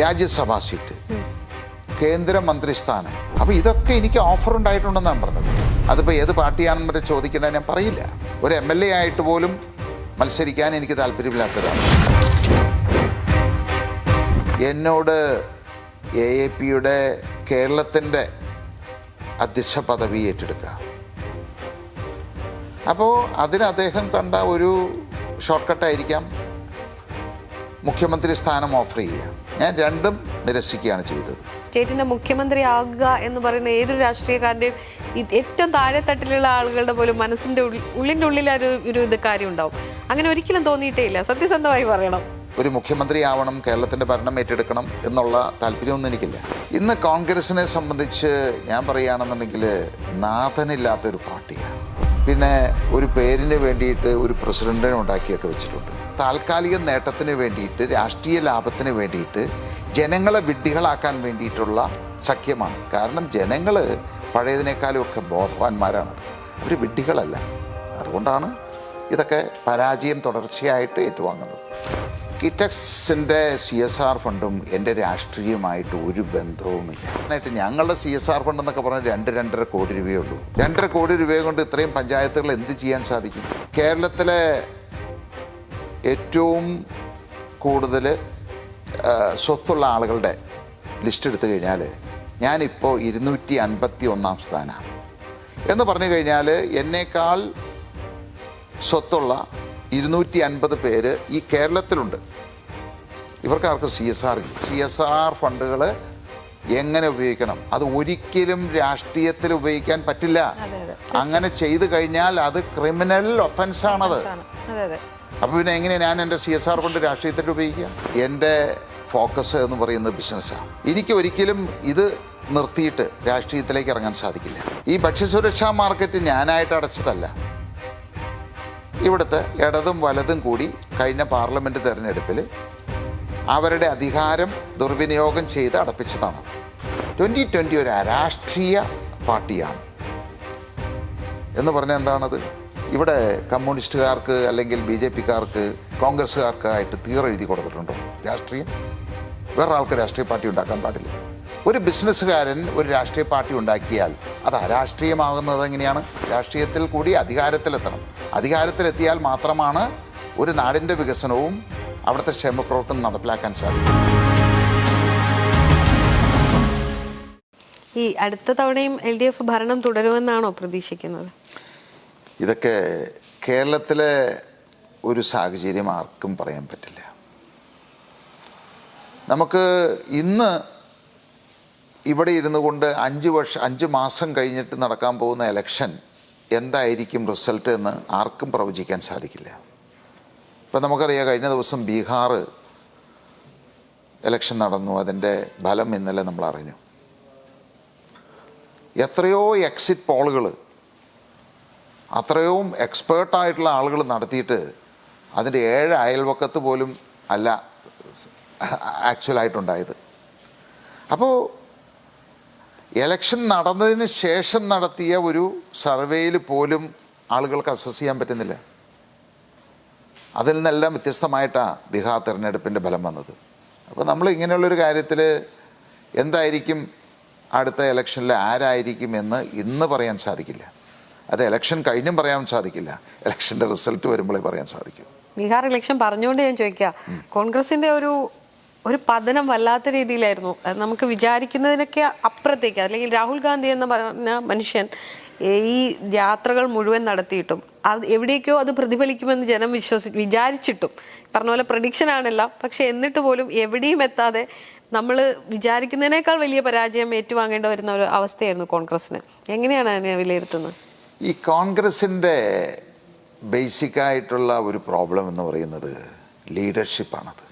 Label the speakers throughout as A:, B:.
A: രാജ്യസഭാ seat. കേന്ദ്രമന്ത്രിസ്ഥാനം. അപ്പോൾ ഇതൊക്കെ എനിക്ക് ഓഫർ ഉണ്ടായിട്ടുണ്ടെന്നാണ് പറഞ്ഞത്. അതിപ്പോൾ ഏത് പാർട്ടിയാണെന്ന് വരെ ചോദിക്കേണ്ട ഞാൻ പറയില്ല. ഒരു എം എൽ എ ആയിട്ട് പോലും മത്സരിക്കാൻ എനിക്ക് താല്പര്യമില്ലാത്തതാണ് എന്നോട് എ എ പിയുടെ കേരളത്തിന്റെ അധ്യക്ഷ പദവി ഏറ്റെടുക്കുക. അപ്പോൾ അതിന് അദ്ദേഹം കണ്ട ഒരു ഷോർട്ട് കട്ടായിരിക്കാം മുഖ്യമന്ത്രി സ്ഥാനം ഓഫർ ചെയ്യുക. ഞാൻ രണ്ടും നിരസിക്കുകയാണ് ചെയ്തത്.
B: സ്റ്റേറ്റിന്റെ മുഖ്യമന്ത്രി ആകുക എന്ന് പറയുന്ന ഏതൊരു രാഷ്ട്രീയക്കാരന്റെയും ഈ ഏറ്റവും താഴെത്തട്ടിലുള്ള ആളുകളുടെ പോലും മനസ്സിന്റെ ഉള്ളിന്റെ ഉള്ളിൽ ഒരു ഒരു ഇത് കാര്യം ഉണ്ടാവും അങ്ങനെ ഒരിക്കലും തോന്നിയിട്ടേ ഇല്ല. സത്യസന്ധമായി പറയണം.
A: ഒരു മുഖ്യമന്ത്രി ആവണം കേരളത്തിന്റെ ഭരണം ഏറ്റെടുക്കണം എന്നുള്ള താല്പര്യമൊന്നും എനിക്കില്ല. ഇന്ന് കോൺഗ്രസിനെ സംബന്ധിച്ച് ഞാൻ പറയുകയാണെന്നുണ്ടെങ്കിൽ നാഥനില്ലാത്തൊരു പാർട്ടിയാണ്. പിന്നെ ഒരു പേരിന് വേണ്ടിയിട്ട് ഒരു പ്രസിഡന്റിനെ ഉണ്ടാക്കിയൊക്കെ വെച്ചിട്ടുണ്ട്. താൽക്കാലിക നേട്ടത്തിന് വേണ്ടിയിട്ട് രാഷ്ട്രീയ ലാഭത്തിന് വേണ്ടിയിട്ട് ജനങ്ങളെ വിഡ്ഢികളാക്കാൻ വേണ്ടിയിട്ടുള്ള സഖ്യമാണ്. കാരണം ജനങ്ങൾ പഴയതിനേക്കാളും ഒക്കെ ബോധവാന്മാരാണത്. അവർ വിഡ്ഢികളല്ല. അതുകൊണ്ടാണ് ഇതൊക്കെ പരാജയം തുടർച്ചയായിട്ട് ഏറ്റുവാങ്ങുന്നത്. കിറ്റക്സിന്റെ സി എസ് ആർ ഫണ്ടും എന്റെ രാഷ്ട്രീയമായിട്ട് ഒരു ബന്ധവുമില്ല. ആയിട്ട് ഞങ്ങളുടെ സി എസ് ആർ ഫണ്ട് എന്നൊക്കെ പറഞ്ഞാൽ രണ്ട് രണ്ടര കോടി രൂപയേ ഉള്ളൂ. രണ്ടര കോടി രൂപയെ കൊണ്ട് ഇത്രയും പഞ്ചായത്തുകൾ എന്ത് ചെയ്യാൻ സാധിക്കും? കേരളത്തിലെ ഏറ്റവും കൂടുതൽ സ്വത്തുള്ള ആളുകളുടെ ലിസ്റ്റ് എടുത്തു കഴിഞ്ഞാൽ ഞാനിപ്പോൾ ഇരുന്നൂറ്റി അൻപത്തി ഒന്നാം സ്ഥാനമാണ് എന്ന് പറഞ്ഞു കഴിഞ്ഞാൽ എന്നേക്കാൾ സ്വത്തുള്ള ഇരുന്നൂറ്റി അൻപത് പേര് ഈ കേരളത്തിലുണ്ട്. ഇവർക്കാർക്ക് C S R C S R ഫണ്ടുകൾ എങ്ങനെ ഉപയോഗിക്കണം? അത് ഒരിക്കലും രാഷ്ട്രീയത്തിൽ ഉപയോഗിക്കാൻ പറ്റില്ല. അങ്ങനെ ചെയ്തു കഴിഞ്ഞാൽ അത് ക്രിമിനൽ ഒഫൻസ് അപ്പോൾ പിന്നെ എങ്ങനെയാണ് ഞാൻ എന്റെ സി എസ് ആർ ഫണ്ട് രാഷ്ട്രീയത്തിൽ ഉപയോഗിക്കുക എന്റെ ഫോക്കസ് എന്ന് പറയുന്നത് ബിസിനസ്സാണ് എനിക്ക് ഒരിക്കലും ഇത് നിർത്തിയിട്ട് രാഷ്ട്രീയത്തിലേക്ക് ഇറങ്ങാൻ സാധിക്കില്ല. ഈ ഭക്ഷ്യസുരക്ഷാ മാർക്കറ്റ് ഞാനായിട്ട് അടച്ചതല്ല. ഇവിടുത്തെ ഇടതും വലതും കൂടി കഴിഞ്ഞ പാർലമെന്റ് തെരഞ്ഞെടുപ്പിൽ അവരുടെ അധികാരം ദുർവിനിയോഗം ചെയ്ത് അടപ്പിച്ചതാണ്. ട്വന്റി ട്വന്റി ഒരു അരാഷ്ട്രീയ പാർട്ടിയാണ്. എന്ന് പറഞ്ഞാൽ എന്താണത്? ഇവിടെ കമ്മ്യൂണിസ്റ്റുകാർക്ക് അല്ലെങ്കിൽ ബി ജെ പിക്കാർക്ക് തീർ എഴുതി കൊടുത്തിട്ടുണ്ടോ? രാഷ്ട്രീയം? വേറെ ആൾക്ക് രാഷ്ട്രീയ പാർട്ടി ഉണ്ടാക്കാൻ പാടില്ല. ഒരു ബിസിനസ്സുകാരൻ ഒരു രാഷ്ട്രീയ പാർട്ടി ഉണ്ടാക്കിയാൽ അത് അരാഷ്ട്രീയമാകുന്നത് എങ്ങനെയാണ്? രാഷ്ട്രീയത്തിൽ കൂടി അധികാരത്തിലെത്തണം. അധികാരത്തിലെത്തിയാൽ മാത്രമാണ് ഒരു നാടിന്റെ വികസനവും അവിടുത്തെ ക്ഷേമപ്രവർത്തനം നടപ്പിലാക്കാൻ സാധിക്കും.
B: ഈ അടുത്ത തവണയും എൽ ഡി എഫ് ഭരണം തുടരുമെന്നാണോ പ്രതീക്ഷിക്കുന്നത്?
A: ഇതൊക്കെ കേരളത്തിലെ ഒരു സാഹചര്യം ആർക്കും പറയാൻ പറ്റില്ല. നമുക്ക് ഇന്ന് ഇവിടെ ഇരുന്നു കൊണ്ട് അഞ്ച് വർഷം അഞ്ച് മാസം കഴിഞ്ഞിട്ട് നടക്കാൻ പോകുന്ന എലക്ഷൻ എന്തായിരിക്കും റിസൾട്ട് എന്ന് ആർക്കും പ്രവചിക്കാൻ സാധിക്കില്ല. ഇപ്പം നമുക്കറിയാം കഴിഞ്ഞ ദിവസം ബീഹാർ എലക്ഷൻ നടന്നു. അതിന്റെ ഫലം ഇന്നലെ നമ്മൾ അറിഞ്ഞു. എത്രയോ എക്സിറ്റ് പോളുകൾ അത്രയും എക്സ്പേർട്ടായിട്ടുള്ള ആളുകൾ നടത്തിയിട്ട് അതിന്റെ ഏഴ് അയൽവക്കത്ത് പോലും അല്ല ആക്ച്വലായിട്ടുണ്ടായത് അപ്പോൾ എലക്ഷൻ നടന്നതിന് ശേഷം നടത്തിയ ഒരു സർവേയിൽ പോലും ആളുകൾക്ക് അസസ് ചെയ്യാൻ പറ്റുന്നില്ല. അതിൽ നിന്നെല്ലാം വ്യത്യസ്തമായിട്ടാണ് ബീഹാർ തെരഞ്ഞെടുപ്പിന്റെ ഫലം വന്നത്. അപ്പോൾ നമ്മൾ ഇങ്ങനെയുള്ളൊരു കാര്യത്തിൽ എന്തായിരിക്കും അടുത്ത ഇലക്ഷനിൽ ആരായിരിക്കും എന്ന് ഇന്ന് പറയാൻ സാധിക്കില്ല. അത് ഇലക്ഷൻ കഴിഞ്ഞും പറയാൻ സാധിക്കില്ല. ഇലക്ഷന്റെ റിസൾട്ട് വരുമ്പോഴേ പറയാൻ സാധിക്കും.
B: ബീഹാർ ഇലക്ഷൻ പറഞ്ഞുകൊണ്ട് ഞാൻ ചോദിക്കാം. കോൺഗ്രസിന്റെ ഒരു ഒരു പതനം വല്ലാത്ത രീതിയിലായിരുന്നു. അത് നമുക്ക് വിചാരിക്കുന്നതിനൊക്കെ അപ്പുറത്തേക്ക് അല്ലെങ്കിൽ രാഹുൽ ഗാന്ധി എന്ന് പറഞ്ഞ മനുഷ്യൻ ഈ യാത്രകൾ മുഴുവൻ നടത്തിയിട്ടും അത് എവിടേക്കോ അത് പ്രതിഫലിക്കുമെന്ന് ജനം വിശ്വസി വിചാരിച്ചിട്ടും പറഞ്ഞ പോലെ പ്രഡിക്ഷൻ ആണല്ല പക്ഷെ എന്നിട്ട് പോലും എവിടെയും എത്താതെ നമ്മൾ വിചാരിക്കുന്നതിനേക്കാൾ വലിയ പരാജയം ഏറ്റുവാങ്ങേണ്ടി വരുന്ന ഒരു അവസ്ഥയായിരുന്നു കോൺഗ്രസിന് എങ്ങനെയാണ് അതിനെ വിലയിരുത്തുന്നത്?
A: ഈ കോൺഗ്രസിന്റെ ബേസിക്കായിട്ടുള്ള ഒരു പ്രോബ്ലം എന്ന് പറയുന്നത് ലീഡർഷിപ്പാണത്.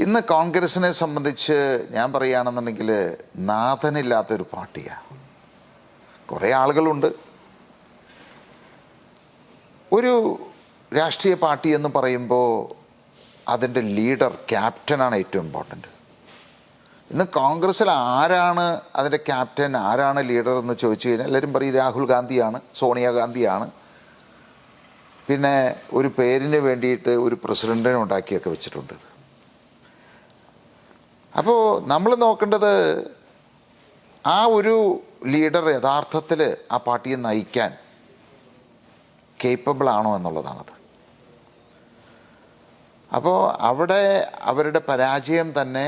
A: ഇന്ന് കോൺഗ്രസിനെ സംബന്ധിച്ച് ഞാൻ പറയുകയാണെന്നുണ്ടെങ്കിൽ നാഥനില്ലാത്തൊരു പാർട്ടിയാണ്. കുറേ ആളുകളുണ്ട്. ഒരു രാഷ്ട്രീയ പാർട്ടി എന്ന് പറയുമ്പോൾ അതിന്റെ ലീഡർ ക്യാപ്റ്റനാണ് ഏറ്റവും ഇമ്പോർട്ടന്റ്. ഇന്ന് കോൺഗ്രസ്സിൽ ആരാണ് അതിന്റെ ക്യാപ്റ്റൻ ആരാണ് ലീഡർ എന്ന് ചോദിച്ചു കഴിഞ്ഞാൽ എല്ലാവരും പറയും രാഹുൽ ഗാന്ധിയാണ് സോണിയാഗാന്ധിയാണ്. പിന്നെ ഒരു പേരിന് വേണ്ടിയിട്ട് ഒരു പ്രസിഡന്റിനെ ഉണ്ടാക്കിയൊക്കെ വെച്ചിട്ടുണ്ട്. അപ്പോൾ നമ്മൾ നോക്കേണ്ടത് ആ ഒരു ലീഡർ യഥാർത്ഥത്തിൽ ആ പാർട്ടിയെ നയിക്കാൻ കേപ്പബിൾ ആണോ എന്നുള്ളതാണത്. അപ്പോൾ അവിടെ അവരുടെ പരാജയം തന്നെ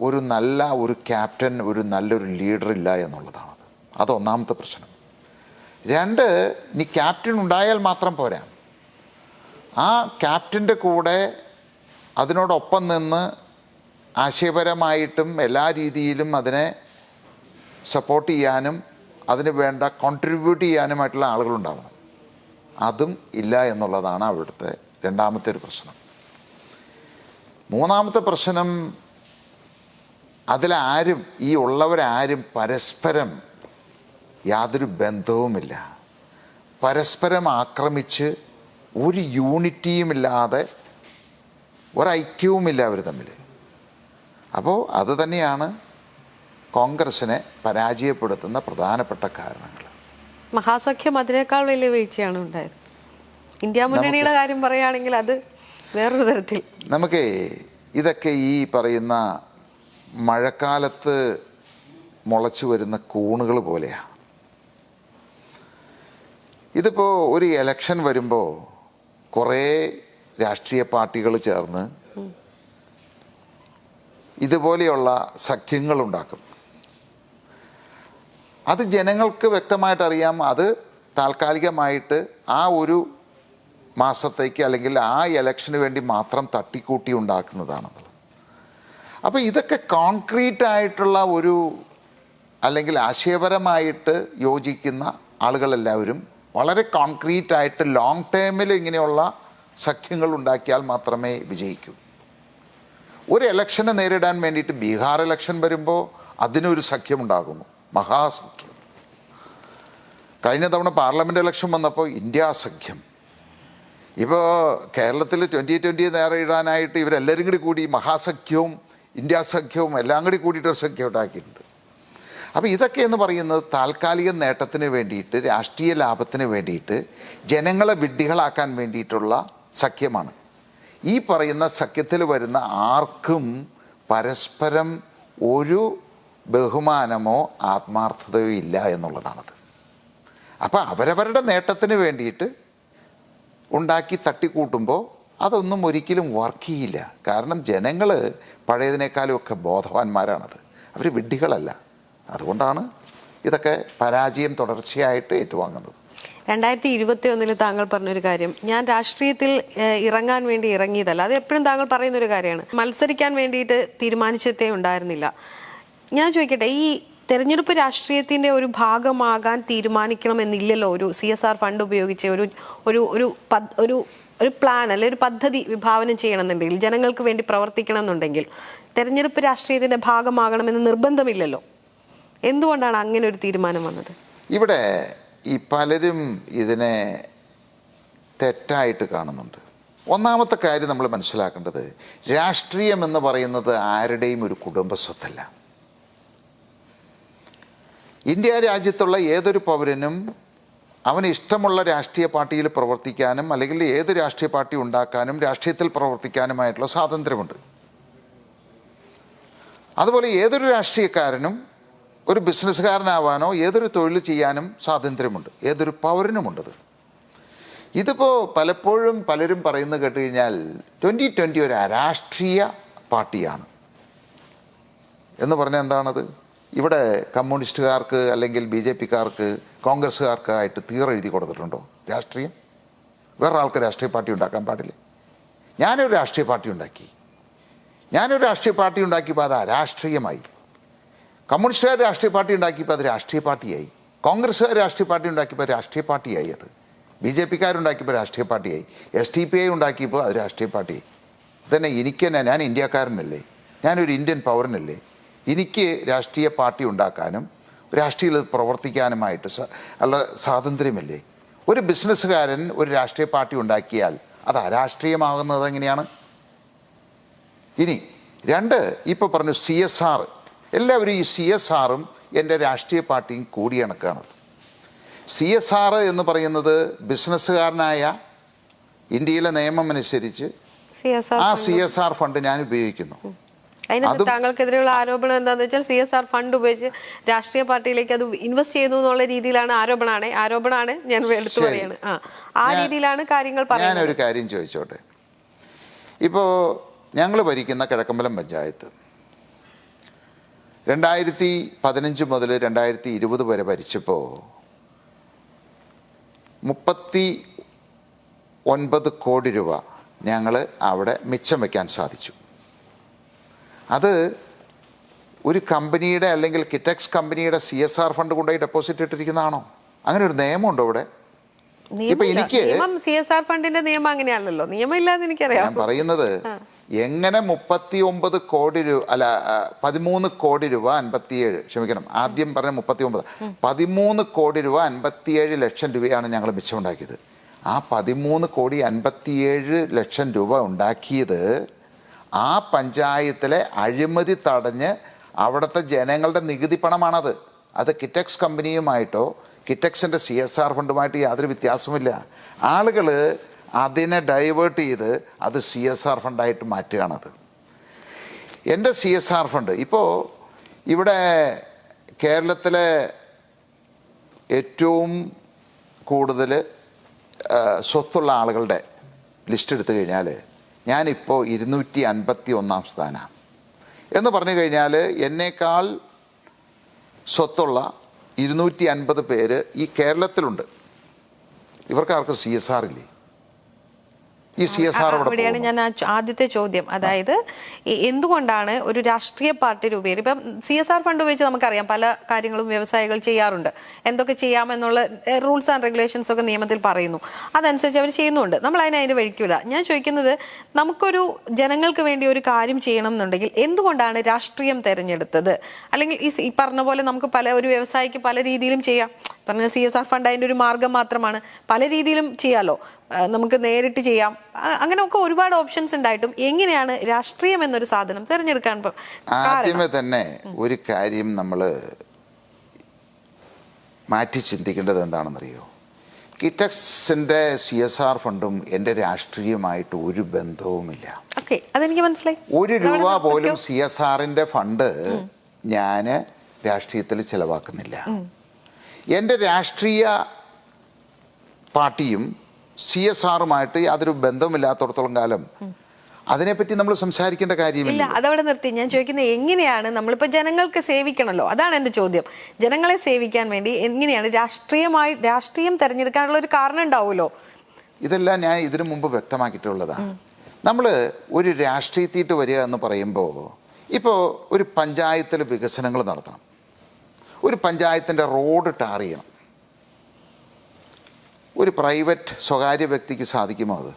A: ഒരു നല്ല ഒരു ക്യാപ്റ്റൻ ഒരു നല്ലൊരു ലീഡർ ഇല്ല എന്നുള്ളതാണ്. അത് ഒന്നാമത്തെ പ്രശ്നം. രണ്ട് നീ ക്യാപ്റ്റൻ ഉണ്ടായാൽ മാത്രം പോരാ. ആ ക്യാപ്റ്റന്റെ കൂടെ അതിനോടൊപ്പം നിന്ന് ആശയപരമായിട്ടും എല്ലാ രീതിയിലും അതിനെ സപ്പോർട്ട് ചെയ്യാനും അതിന് വേണ്ട കോൺട്രിബ്യൂട്ട് ചെയ്യാനുമായിട്ടുള്ള ആളുകളുണ്ടാവണം. അതും ഇല്ല എന്നുള്ളതാണ് അവിടുത്തെ രണ്ടാമത്തെ ഒരു പ്രശ്നം. മൂന്നാമത്തെ പ്രശ്നം അതിലാരും ഈ ഉള്ളവരാരും പരസ്പരം യാതൊരു ബന്ധവുമില്ല. പരസ്പരം ആക്രമിച്ച് ഒരു യൂണിറ്റിയുമില്ലാതെ ഒരൈക്യവുമില്ല അവർ തമ്മിൽ. അപ്പോൾ അത് തന്നെയാണ് കോൺഗ്രസിനെ പരാജയപ്പെടുത്തുന്ന പ്രധാനപ്പെട്ട കാരണങ്ങൾ.
B: മഹാസഖ്യം അതിനേക്കാൾ വലിയ വീഴ്ചയാണ് ഉണ്ടായത്. ഇന്ത്യ മുന്നണിയുടെ കാര്യം പറയുകയാണെങ്കിൽ അത് വേറൊരു തരത്തിൽ.
A: നമുക്ക് ഇതൊക്കെ ഈ പറയുന്ന മഴക്കാലത്ത് മുളച്ചു വരുന്ന കൂണുകൾ പോലെയാണ് ഇതിപ്പോൾ ഒരു എലക്ഷൻ വരുമ്പോൾ കുറേ രാഷ്ട്രീയ പാർട്ടികൾ ചേർന്ന് ഇതുപോലെയുള്ള സഖ്യങ്ങൾ ഉണ്ടാക്കും. അത് ജനങ്ങൾക്ക് വ്യക്തമായിട്ട് അറിയാം. അത് താൽക്കാലികമായിട്ട് ആ ഒരു മാസത്തേക്ക് അല്ലെങ്കിൽ ആ ഇലക്ഷന് വേണ്ടി മാത്രം തട്ടിക്കൂട്ടി ഉണ്ടാക്കുന്നതാണെന്നുള്ളത് അപ്പോൾ ഇതൊക്കെ കോൺക്രീറ്റ് ആയിട്ടുള്ള ഒരു അല്ലെങ്കിൽ ആശയപരമായിട്ട് യോജിക്കുന്ന ആളുകളെല്ലാവരും വളരെ കോൺക്രീറ്റ് ആയിട്ട് ലോങ് ടേമിൽ ഇങ്ങനെയുള്ള സഖ്യങ്ങൾ ഉണ്ടാക്കിയാൽ മാത്രമേ വിജയിക്കൂ. ഒരു ഇലക്ഷനെ നേരിടാൻ വേണ്ടിയിട്ട് ബീഹാർ ഇലക്ഷൻ വരുമ്പോൾ അതിനൊരു സഖ്യമുണ്ടാകുന്നു. മഹാസഖ്യം. കഴിഞ്ഞ തവണ പാർലമെന്റ് ഇലക്ഷൻ വന്നപ്പോൾ ഇന്ത്യ സഖ്യം. ഇപ്പോൾ കേരളത്തിൽ ട്വന്റി ട്വന്റി നേരിടാനായിട്ട് ഇവരെല്ലാവരും കൂടി കൂടി മഹാസഖ്യവും ഇന്ത്യ സഖ്യവും എല്ലാം കൂടി കൂടിയിട്ട് ഒരു സഖ്യം ഉണ്ടാക്കിയിട്ടുണ്ട്. അപ്പോൾ ഇതൊക്കെ എന്ന് പറയുന്നത് താൽക്കാലിക നേട്ടത്തിന് വേണ്ടിയിട്ട് രാഷ്ട്രീയ ലാഭത്തിന് വേണ്ടിയിട്ട് ജനങ്ങളെ വിഡ്ഢികളാക്കാൻ വേണ്ടിയിട്ടുള്ള സഖ്യമാണ്. ഈ പറയുന്ന സഖ്യത്തിൽ വരുന്ന ആർക്കും പരസ്പരം ഒരു ബഹുമാനമോ ആത്മാർത്ഥതയോ ഇല്ല എന്നുള്ളതാണത്. അപ്പോൾ അവരവരുടെ നേട്ടത്തിന് വേണ്ടിയിട്ട് ഉണ്ടാക്കി തട്ടിക്കൂട്ടുമ്പോൾ അതൊന്നും ഒരിക്കലും വർക്ക് ചെയ്യില്ല. കാരണം ജനങ്ങൾ പഴയതിനേക്കാളും ഒക്കെ ബോധവാന്മാരാണത്. അവർ വിഡ്ഢികളല്ല. അതുകൊണ്ടാണ് ഇതൊക്കെ പരാജയം തുടർച്ചയായിട്ട് ഏറ്റുവാങ്ങുന്നത്.
B: രണ്ടായിരത്തി ഇരുപത്തി ഒന്നിൽ താങ്കൾ പറഞ്ഞൊരു കാര്യം ഞാൻ രാഷ്ട്രീയത്തിൽ ഇറങ്ങാൻ വേണ്ടി ഇറങ്ങിയതല്ല. അത് എപ്പോഴും താങ്കൾ പറയുന്ന ഒരു കാര്യമാണ്. മത്സരിക്കാൻ വേണ്ടിയിട്ട് തീരുമാനിച്ചിട്ടേ ഉണ്ടായിരുന്നില്ല. ഞാൻ ചോദിക്കട്ടെ ഈ തെരഞ്ഞെടുപ്പ് രാഷ്ട്രീയത്തിന്റെ ഒരു ഭാഗമാകാൻ തീരുമാനിക്കണമെന്നില്ലല്ലോ ഒരു സി എസ് ആർ ഫണ്ട് ഉപയോഗിച്ച് ഒരു ഒരു ഒരു ഒരു ഒരു പ്ലാൻ അല്ലെ ഒരു പദ്ധതി വിഭാവനം ചെയ്യണമെന്നുണ്ടെങ്കിൽ ജനങ്ങൾക്ക് വേണ്ടി പ്രവർത്തിക്കണം എന്നുണ്ടെങ്കിൽ തെരഞ്ഞെടുപ്പ് രാഷ്ട്രീയത്തിന്റെ ഭാഗമാകണമെന്ന് നിർബന്ധമില്ലല്ലോ. എന്തുകൊണ്ടാണ് അങ്ങനെ ഒരു തീരുമാനം വന്നത്?
A: ഇവിടെ ഈ പലരും ഇതിനെ തെറ്റായിട്ട് കാണുന്നുണ്ട്. ഒന്നാമത്തെ കാര്യം നമ്മൾ മനസ്സിലാക്കേണ്ടത് രാഷ്ട്രീയം എന്ന് പറയുന്നത് ആരുടെയും ഒരു കുടുംബ സ്വത്തല്ല ഇന്ത്യ രാജ്യത്തുള്ള ഏതൊരു പൗരനും അവന് ഇഷ്ടമുള്ള രാഷ്ട്രീയ പാർട്ടിയിൽ പ്രവർത്തിക്കാനും അല്ലെങ്കിൽ ഏത് രാഷ്ട്രീയ പാർട്ടി ഉണ്ടാക്കാനും രാഷ്ട്രീയത്തിൽ പ്രവർത്തിക്കാനുമായിട്ടുള്ള സ്വാതന്ത്ര്യമുണ്ട്. അതുപോലെ ഏതൊരു രാഷ്ട്രീയക്കാരനും ഒരു ബിസിനസ്സുകാരനാവാനോ ഏതൊരു തൊഴിൽ ചെയ്യാനും സ്വാതന്ത്ര്യമുണ്ട്. ഏതൊരു പൗരനുമുണ്ടത് ഇതിപ്പോൾ പലപ്പോഴും പലരും പറയുന്നത് കേട്ട് കഴിഞ്ഞാൽ ട്വന്റി ട്വന്റി ഒരു അരാഷ്ട്രീയ പാർട്ടിയാണ്. എന്ന് പറഞ്ഞാൽ എന്താണത്? ഇവിടെ കമ്മ്യൂണിസ്റ്റുകാർക്ക് അല്ലെങ്കിൽ ബി ജെ പിക്കാർക്ക് കോൺഗ്രസ്സുകാർക്കായിട്ട് തീറെഴുതി കൊടുത്തിട്ടുണ്ടോ? രാഷ്ട്രീയം? വേറെ ആൾക്ക് രാഷ്ട്രീയ പാർട്ടി ഉണ്ടാക്കാൻ പാടില്ല. ഞാനൊരു രാഷ്ട്രീയ പാർട്ടി ഉണ്ടാക്കി. ഞാനൊരു രാഷ്ട്രീയ പാർട്ടി ഉണ്ടാക്കിയപ്പോൾ അത് രാഷ്ട്രീയമായി. കമ്മ്യൂണിസ്റ്റുകാർ രാഷ്ട്രീയ പാർട്ടി ഉണ്ടാക്കിയപ്പോൾ അത് രാഷ്ട്രീയ പാർട്ടിയായി. കോൺഗ്രസ്സുകാർ രാഷ്ട്രീയ പാർട്ടി ഉണ്ടാക്കിയപ്പോൾ രാഷ്ട്രീയ പാർട്ടിയായി അത്. ബി ജെ പിക്കാരുണ്ടാക്കിയപ്പോൾ രാഷ്ട്രീയ പാർട്ടിയായി. എസ് ടി പി ഐ ഉണ്ടാക്കിയപ്പോൾ അത് രാഷ്ട്രീയ പാർട്ടിയായി. തന്നെ എനിക്ക് തന്നെ ഞാൻ ഇന്ത്യക്കാരനല്ലേ? ഞാനൊരു ഇന്ത്യൻ പൗരനല്ലേ? എനിക്ക് രാഷ്ട്രീയ പാർട്ടി ഉണ്ടാക്കാനും രാഷ്ട്രീയത്തിൽ പ്രവർത്തിക്കാനുമായിട്ട് അല്ല ഉള്ള സ്വാതന്ത്ര്യമല്ലേ? ഒരു ബിസിനസ്സുകാരൻ ഒരു രാഷ്ട്രീയ പാർട്ടി ഉണ്ടാക്കിയാൽ അത് അരാഷ്ട്രീയമാകുന്നത് എങ്ങനെയാണ്? ഇനി രണ്ട് ഇപ്പോൾ പറഞ്ഞു സി എസ് ആർ. എല്ലാവരും ഈ സി എസ് ആറും എന്റെ രാഷ്ട്രീയ പാർട്ടിയും കൂടിയണക്കാണ് സി എസ് ആർ എന്ന് പറയുന്നത് ബിസിനസ്സുകാരനായ ഇന്ത്യയിലെ നിയമം അനുസരിച്ച് ആ സി എസ് ആർ ഫണ്ട് ഞാൻ ഉപയോഗിക്കുന്നു.
B: അതിനകത്ത് താങ്കൾക്കെതിരെയുള്ള ആരോപണം എന്താന്ന് വെച്ചാൽ സി എസ് ആർ ഫണ്ട് ഉപയോഗിച്ച് രാഷ്ട്രീയ പാർട്ടിയിലേക്ക് അത് ഇൻവെസ്റ്റ് ചെയ്തു എന്നുള്ള രീതിയിലാണ് ആരോപണമാണ് ആരോപണമാണ് ഞാൻ എടുത്തു. പറയാണ്. ആ. ആ രീതിയിലാണ് കാര്യങ്ങൾ പറയുന്നത്.
A: ഒരു കാര്യം ചോദിച്ചോട്ടെ? ഇപ്പോൾ ഞങ്ങൾ ഭരിക്കുന്ന കിഴക്കമ്പലം പഞ്ചായത്ത് രണ്ടായിരത്തി പതിനഞ്ച് മുതൽ രണ്ടായിരത്തി ഇരുപത് വരെ ഭരിച്ചപ്പോൾ മുപ്പത്തി ഒൻപത് കോടി രൂപ ഞങ്ങൾ അവിടെ മിച്ചം വയ്ക്കാൻ സാധിച്ചു. അത് ഒരു കമ്പനിയുടെ അല്ലെങ്കിൽ കിറ്റക്സ് കമ്പനിയുടെ സി എസ് ആർ ഫണ്ട് കൊണ്ടുപോയി ഡെപ്പോസിറ്റ് ഇട്ടിരിക്കുന്നതാണോ? അങ്ങനെ ഒരു നിയമമുണ്ടോ ഇവിടെ? ഇപ്പൊ എനിക്ക്
B: നിയമം സി എസ് ആർ ഫണ്ടിന്റെ നിയമം അങ്ങനെയല്ലല്ലോ നിയമം എനിക്കറിയാം.
A: ഞാൻ പറയുന്നത് എങ്ങനെ മുപ്പത്തി ഒമ്പത് കോടി രൂപ അല്ല പതിമൂന്ന് കോടി രൂപ അൻപത്തിയേഴ് ക്ഷമിക്കണം ആദ്യം പറഞ്ഞ മുപ്പത്തി ഒമ്പത് പതിമൂന്ന് കോടി രൂപ അൻപത്തിയേഴ് ലക്ഷം രൂപയാണ് ഞങ്ങൾ മിച്ചമുണ്ടാക്കിയത്. ആ പതിമൂന്ന് കോടി അൻപത്തിയേഴ് ലക്ഷം രൂപ ഉണ്ടാക്കിയത് ആ പഞ്ചായത്തിലെ അഴിമതി തടഞ്ഞ് അവിടുത്തെ ജനങ്ങളുടെ നികുതി പണമാണത്. അത് കിറ്റക്സ് കമ്പനിയുമായിട്ടോ കിറ്റക്സിന്റെ സി എസ് ആർ ഫണ്ടുമായിട്ട് യാതൊരു വ്യത്യാസമില്ല ആളുകൾ അതിനെ ഡൈവേർട്ട് ചെയ്ത് അത് സി എസ് ആർ ഫണ്ടായിട്ട് മാറ്റുകയാണത് എന്റെ സി എസ് ആർ ഫണ്ട് ഇപ്പോൾ ഇവിടെ കേരളത്തിലെ ഏറ്റവും കൂടുതൽ സ്വത്തുള്ള ആളുകളുടെ ലിസ്റ്റ് എടുത്തു കഴിഞ്ഞാൽ ഞാനിപ്പോൾ ഇരുന്നൂറ്റി അൻപത്തി ഒന്നാം സ്ഥാനമാണ് എന്ന് പറഞ്ഞു കഴിഞ്ഞാൽ എന്നേക്കാൾ സ്വത്തുള്ള ഇരുന്നൂറ്റി അൻപത് പേര് ഈ കേരളത്തിലുണ്ട്. ഇവർക്കാർക്ക് സി എസ് ആർ ഇല്ലേ? ഈ സി എസ് ആർ
B: അവിടെയാണ് ഞാൻ ആദ്യത്തെ ചോദ്യം. അതായത് എന്തുകൊണ്ടാണ് ഒരു രാഷ്ട്രീയ പാർട്ടി രൂപീകരണം ഇപ്പം സി എസ് ആർ ഫണ്ട് ഉപയോഗിച്ച് നമുക്കറിയാം പല കാര്യങ്ങളും വ്യവസായികൾ ചെയ്യാറുണ്ട്. എന്തൊക്കെ ചെയ്യാമെന്നുള്ള റൂൾസ് ആൻഡ് റെഗുലേഷൻസ് ഒക്കെ നിയമത്തിൽ പറയുന്നു. അതനുസരിച്ച് അവർ ചെയ്യുന്നുണ്ട്. നമ്മൾ അതിനെ അതിന് വഴിക്കില്ല ഞാൻ ചോദിക്കുന്നത് നമുക്കൊരു ജനങ്ങൾക്ക് വേണ്ടി ഒരു കാര്യം ചെയ്യണം എന്നുണ്ടെങ്കിൽ എന്തുകൊണ്ടാണ് രാഷ്ട്രീയം തെരഞ്ഞെടുത്തത്? അല്ലെങ്കിൽ ഈ പറഞ്ഞ പോലെ നമുക്ക് പല ഒരു വ്യവസായിക്ക് പല രീതിയിലും ചെയ്യാം. പറഞ്ഞ സി എസ് ആർ ഫണ്ട് അതിന്റെ ഒരു മാർഗം മാത്രമാണ്. പല രീതിയിലും ചെയ്യാലോ? ആ, നമുക്ക് നേരിട്ട് ചെയ്യാം. അങ്ങനെയൊക്കെ ഒരുപാട് ഓപ്ഷൻസ് ഉണ്ടായിട്ടും എങ്ങനെയാണ് രാഷ്ട്രീയം എന്നൊരു സാധനം തിരഞ്ഞെടുക്കാൻ
A: ആദ്യമേ തന്നെ ഒരു കാര്യം നമ്മൾ മാറ്റി ചിന്തിക്കേണ്ടത് എന്താണെന്നറിയോ? കിറ്റക്സിന്റെ സി എസ് ആർ ഫണ്ടും എന്റെ രാഷ്ട്രീയമായിട്ട് ഒരു ബന്ധവുമില്ല.
B: അതെനിക്ക് മനസ്സിലായി.
A: ഒരു രൂപ പോലും സി എസ് ആറിന്റെ ഫണ്ട് ഞാൻ രാഷ്ട്രീയത്തിൽ ചിലവാക്കുന്നില്ല. എന്റെ രാഷ്ട്രീയ പാർട്ടിയും സി എസ് ആറുമായിട്ട് യാതൊരു ബന്ധമില്ലാത്തടത്തോളം കാലം അതിനെപ്പറ്റി നമ്മൾ സംസാരിക്കേണ്ട
B: ഇല്ല
A: കാര്യമില്ല
B: അതവിടെ നിർത്തി. ഞാൻ ചോദിക്കുന്നത് എങ്ങനെയാണ് നമ്മളിപ്പോൾ ജനങ്ങൾക്ക് സേവിക്കണമല്ലോ അതാണ് എന്റെ ചോദ്യം. ജനങ്ങളെ സേവിക്കാൻ വേണ്ടി എങ്ങനെയാണ് രാഷ്ട്രീയമായി രാഷ്ട്രീയം തിരഞ്ഞെടുക്കാനുള്ള ഒരു കാരണം ഉണ്ടാവുമല്ലോ?
A: ഇതെല്ലാം ഞാൻ ഇതിനു മുമ്പ് വ്യക്തമാക്കിയിട്ടുള്ളതാണ്. നമ്മൾ ഒരു രാഷ്ട്രീയത്തിട്ട് വരിക എന്ന് പറയുമ്പോൾ ഇപ്പോൾ ഒരു പഞ്ചായത്തിൽ വികസനങ്ങൾ നടത്തണം. ഒരു പഞ്ചായത്തിന്റെ റോഡ് ടാർ ചെയ്യണം. ഒരു പ്രൈവറ്റ് സ്വകാര്യ വ്യക്തിക്ക് സാധിക്കുമോ അത്?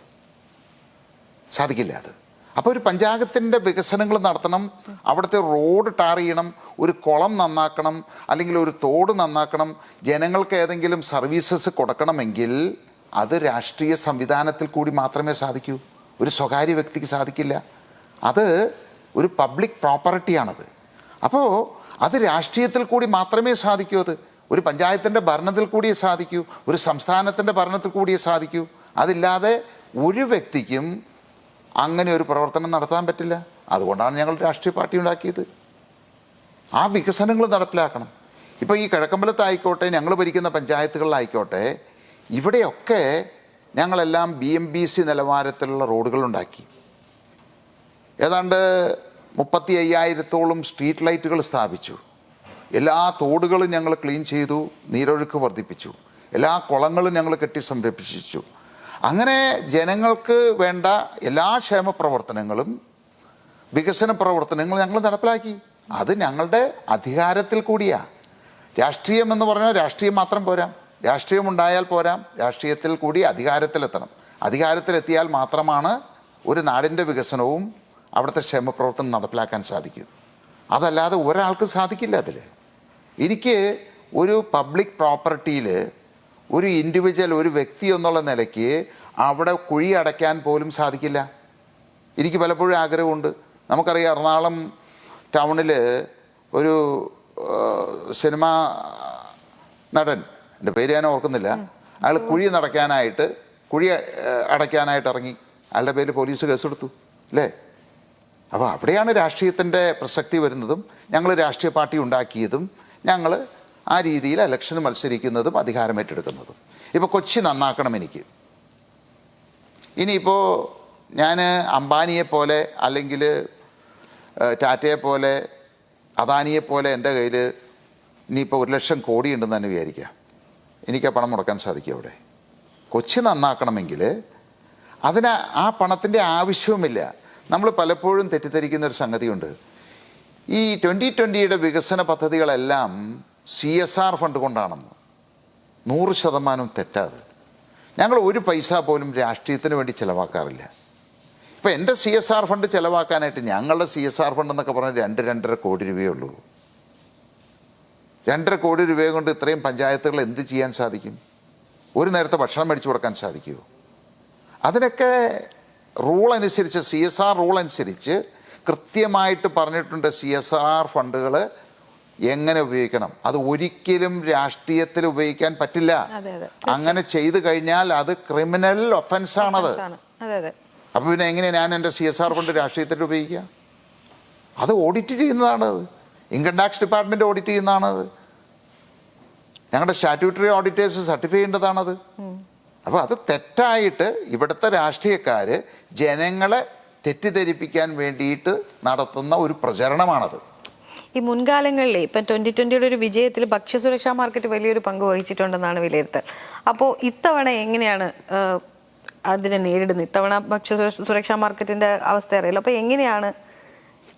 A: സാധിക്കില്ല അത്. അപ്പോൾ ഒരു പഞ്ചായത്തിന്റെ വികസനങ്ങൾ നടത്തണം അവിടുത്തെ റോഡ് ടാർ ചെയ്യണം ഒരു കുളം നന്നാക്കണം അല്ലെങ്കിൽ ഒരു തോട് നന്നാക്കണം ജനങ്ങൾക്ക് ഏതെങ്കിലും സർവീസസ് കൊടുക്കണമെങ്കിൽ അത് രാഷ്ട്രീയ സംവിധാനത്തിൽ കൂടി മാത്രമേ സാധിക്കൂ. ഒരു സ്വകാര്യ വ്യക്തിക്ക് സാധിക്കില്ല. അത് ഒരു പബ്ലിക് പ്രോപ്പർട്ടിയാണത്. അപ്പോൾ അത് രാഷ്ട്രീയത്തിൽ കൂടി മാത്രമേ സാധിക്കൂ അത്. ഒരു പഞ്ചായത്തിന്റെ ഭരണത്തിൽ കൂടിയേ സാധിക്കൂ ഒരു സംസ്ഥാനത്തിന്റെ ഭരണത്തിൽ കൂടിയേ സാധിക്കൂ. അതില്ലാതെ ഒരു വ്യക്തിക്കും അങ്ങനെ ഒരു പ്രവർത്തനം നടത്താൻ പറ്റില്ല. അതുകൊണ്ടാണ് ഞങ്ങൾ രാഷ്ട്രീയ പാർട്ടി ഉണ്ടാക്കിയത്. ആ വികസനങ്ങൾ നടപ്പിലാക്കണം. ഇപ്പോൾ ഈ കിഴക്കമ്പലത്തായിക്കോട്ടെ ഞങ്ങൾ ഭരിക്കുന്ന പഞ്ചായത്തുകളിലായിക്കോട്ടെ ഇവിടെയൊക്കെ ഞങ്ങളെല്ലാം ബി എം ബി സി നിലവാരത്തിലുള്ള റോഡുകൾ ഉണ്ടാക്കി. ഏതാണ്ട് മുപ്പത്തി അയ്യായിരത്തോളം സ്ട്രീറ്റ് ലൈറ്റുകൾ സ്ഥാപിച്ചു. എല്ലാ തോടുകളും ഞങ്ങൾ ക്ലീൻ ചെയ്തു നീരൊഴുക്ക് വർദ്ധിപ്പിച്ചു. എല്ലാ കുളങ്ങളും ഞങ്ങൾ കെട്ടി സംരക്ഷിച്ചു. അങ്ങനെ ജനങ്ങൾക്ക് വേണ്ട എല്ലാ ക്ഷേമ പ്രവർത്തനങ്ങളും വികസന പ്രവർത്തനങ്ങളും ഞങ്ങൾ നടപ്പിലാക്കി. അത് ഞങ്ങളുടെ അധികാരത്തിൽ കൂടിയാ. രാഷ്ട്രീയം എന്ന് പറഞ്ഞാൽ രാഷ്ട്രീയം മാത്രം പോരാ. രാഷ്ട്രീയം ഉണ്ടായാൽ പോരാം. രാഷ്ട്രീയത്തിൽ കൂടി അധികാരത്തിലെത്തണം. അധികാരത്തിലെത്തിയാൽ മാത്രമാണ് ഒരു നാടിന്റെ വികസനവും അവിടുത്തെ ക്ഷേമപ്രവർത്തനം നടപ്പിലാക്കാൻ സാധിക്കും. അതല്ലാതെ ഒരാൾക്ക് സാധിക്കില്ല അതിൽ എനിക്ക് ഒരു പബ്ലിക് പ്രോപ്പർട്ടിയിൽ ഒരു ഇൻഡിവിജ്വൽ ഒരു വ്യക്തി എന്നുള്ള നിലയ്ക്ക് അവിടെ കുഴി അടയ്ക്കാൻ പോലും സാധിക്കില്ല. എനിക്ക് പലപ്പോഴും ആഗ്രഹമുണ്ട്. നമുക്കറിയാം എറണാകുളം ടൗണിൽ ഒരു സിനിമ നടൻ എന്റെ പേര് ഞാൻ ഓർക്കുന്നില്ല. അയാൾ കുഴി നടക്കാനായിട്ട് കുഴി അടയ്ക്കാനായിട്ട് ഇറങ്ങി. അയാളുടെ പേരിൽ പോലീസ് കേസെടുത്തു അല്ലേ? അപ്പോൾ അവിടെയാണ് രാഷ്ട്രീയത്തിന്റെ പ്രസക്തി വരുന്നതും ഞങ്ങൾ രാഷ്ട്രീയ പാർട്ടി ഉണ്ടാക്കിയതും ഞങ്ങൾ ആ രീതിയിൽ ഇലക്ഷന് മത്സരിക്കുന്നതും അധികാരമേറ്റെടുക്കുന്നതും ഇപ്പോൾ കൊച്ചി നന്നാക്കണം എനിക്ക്. ഇനിയിപ്പോൾ ഞാൻ അംബാനിയെ പോലെ അല്ലെങ്കിൽ ടാറ്റയെ പോലെ അദാനിയെ പോലെ എന്റെ കയ്യിൽ ഇനിയിപ്പോൾ ഒരു ലക്ഷം കോടി ഉണ്ടെന്ന് തന്നെ വിചാരിക്കുക എനിക്ക് ആ പണം മുടക്കാൻ സാധിക്കും അവിടെ? കൊച്ചി നന്നാക്കണമെങ്കിൽ അതിന് ആ പണത്തിന്റെ ആവശ്യവുമില്ല. നമ്മൾ പലപ്പോഴും തെറ്റിദ്ധരിക്കുന്ന ഒരു സംഗതിയുണ്ട്. ഈ ട്വന്റി ട്വന്റിയുടെ വികസന പദ്ധതികളെല്ലാം സി എസ് ആർ ഫണ്ട് കൊണ്ടാണെന്ന്. നൂറ് ശതമാനം തെറ്റാത്. ഞങ്ങൾ ഒരു പൈസ പോലും രാഷ്ട്രീയത്തിന് വേണ്ടി ചിലവാക്കാറില്ല. ഇപ്പം എന്റെ സി എസ് ആർ ഫണ്ട് ചിലവാക്കാനായിട്ട് ഞങ്ങളുടെ സി എസ് ആർ ഫണ്ട് എന്നൊക്കെ പറഞ്ഞാൽ രണ്ട് രണ്ടര കോടി രൂപയേ ഉള്ളൂ. രണ്ടര കോടി രൂപ കൊണ്ട് ഇത്രയും പഞ്ചായത്തുകൾ എന്ത് ചെയ്യാൻ സാധിക്കും? ഒരു നേരത്തെ ഭക്ഷണം മേടിച്ചു കൊടുക്കാൻ സാധിക്കുമോ അതിനൊക്കെ റൂൾ അനുസരിച്ച് സി എസ് ആർ റൂൾ അനുസരിച്ച് കൃത്യമായിട്ട് പറഞ്ഞിട്ടുണ്ട് സി എസ് ആർ ഫണ്ടുകൾ എങ്ങനെ ഉപയോഗിക്കണം. അത് ഒരിക്കലും രാഷ്ട്രീയത്തിൽ ഉപയോഗിക്കാൻ പറ്റില്ല. അങ്ങനെ ചെയ്തു കഴിഞ്ഞാൽ അത് ക്രിമിനൽ ഒഫൻസ് ആണത്. അപ്പൊ പിന്നെ എങ്ങനെ ഞാൻ എന്റെ സി എസ് ആർ ഫണ്ട് രാഷ്ട്രീയത്തിൽ ഉപയോഗിക്കുക? അത് ഓഡിറ്റ് ചെയ്യുന്നതാണ് അത്. ഇൻകം ടാക്സ് ഡിപ്പാർട്ട്മെന്റ് ഓഡിറ്റ് ചെയ്യുന്നതാണത്. ഞങ്ങളുടെ സ്റ്റാറ്റ്യൂട്ടറി ഓഡിറ്റേഴ്സ് സർട്ടിഫൈ ചെയ്യേണ്ടതാണത്. അപ്പോൾ അത് തെറ്റായിട്ട് ഇവിടുത്തെ രാഷ്ട്രീയക്കാർ ജനങ്ങളെ തെറ്റിദ്ധരിപ്പിക്കാൻ വേണ്ടിയിട്ട് നടത്തുന്ന ഒരു പ്രചരണമാണത്.
B: ഈ മുൻകാലങ്ങളിൽ ഇപ്പം ട്വന്റി ട്വന്റിയുടെ ഒരു വിജയത്തിൽ ഭക്ഷ്യസുരക്ഷാ മാർക്കറ്റ് വലിയൊരു പങ്ക് വഹിച്ചിട്ടുണ്ടെന്നാണ് വിലയിരുത്തൽ. അപ്പോൾ ഇത്തവണ എങ്ങനെയാണ് അതിനെ നേരിടുന്നത്? ഇത്തവണ ഭക്ഷ്യ സുരക്ഷാ മാർക്കറ്റിന്റെ അവസ്ഥ അറിയില്ല. അപ്പോൾ എങ്ങനെയാണ്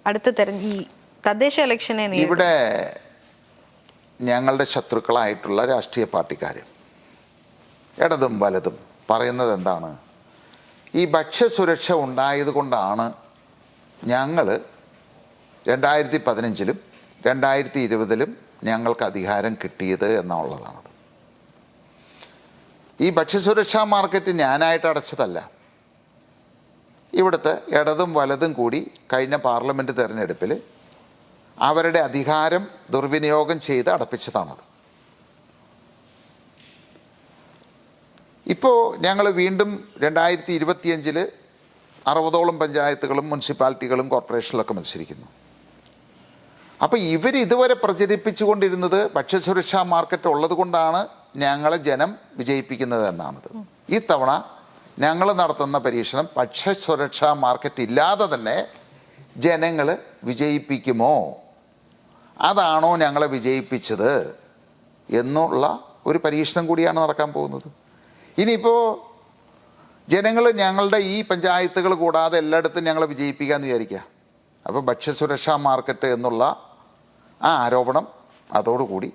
B: അടുത്ത തരം ഈ തദ്ദേശ ഇലക്ഷനെ
A: ഇവിടെ ഞങ്ങളുടെ ശത്രുക്കളായിട്ടുള്ള രാഷ്ട്രീയ പാർട്ടിക്കാർ ഇടതും വലതും പറയുന്നത് എന്താണ്? ഈ ഭക്ഷ്യസുരക്ഷ ഉണ്ടായത് കൊണ്ടാണ് ഞങ്ങൾ രണ്ടായിരത്തി പതിനഞ്ചിലും രണ്ടായിരത്തി ഇരുപതിലും ഞങ്ങൾക്ക് അധികാരം കിട്ടിയത് എന്നുള്ളതാണത്. ഈ ഭക്ഷ്യസുരക്ഷാ മാർക്കറ്റ് ഞാനായിട്ട് അടച്ചതല്ല. ഇവിടുത്തെ ഇടതും വലതും കൂടി കഴിഞ്ഞ പാർലമെന്റ് തെരഞ്ഞെടുപ്പിൽ അവരുടെ അധികാരം ദുർവിനിയോഗം ചെയ്ത് അടപ്പിച്ചതാണത്. ഇപ്പോൾ ഞങ്ങൾ വീണ്ടും രണ്ടായിരത്തി ഇരുപത്തിയഞ്ചിൽ അറുപതോളം പഞ്ചായത്തുകളും മുനിസിപ്പാലിറ്റികളും കോർപ്പറേഷനിലൊക്കെ മത്സരിക്കുന്നു. അപ്പോൾ ഇവർ ഇതുവരെ പ്രചരിപ്പിച്ചുകൊണ്ടിരുന്നത് ഭക്ഷ്യസുരക്ഷാ മാർക്കറ്റ് ഉള്ളത് കൊണ്ടാണ് ഞങ്ങളെ ജനം വിജയിപ്പിക്കുന്നത് എന്നാണത്. ഈ തവണ ഞങ്ങൾ നടത്തുന്ന പരീക്ഷണം ഭക്ഷ്യസുരക്ഷാ മാർക്കറ്റ് ഇല്ലാതെ തന്നെ ജനങ്ങൾ വിജയിപ്പിക്കുമോ? അതാണോ ഞങ്ങളെ വിജയിപ്പിച്ചത് എന്നുള്ള ഒരു പരീക്ഷണം കൂടിയാണ് നടക്കാൻ പോകുന്നത്. ഇനിയിപ്പോൾ ജനങ്ങൾ ഞങ്ങളുടെ ഈ പഞ്ചായത്തുകൾ കൂടാതെ എല്ലായിടത്തും ഞങ്ങളെ വിജയിപ്പിക്കാമെന്ന് വിചാരിക്കുക അപ്പോൾ ഭക്ഷ്യസുരക്ഷാ മാർക്കറ്റ് എന്നുള്ള ആ ആരോപണം അതോടുകൂടി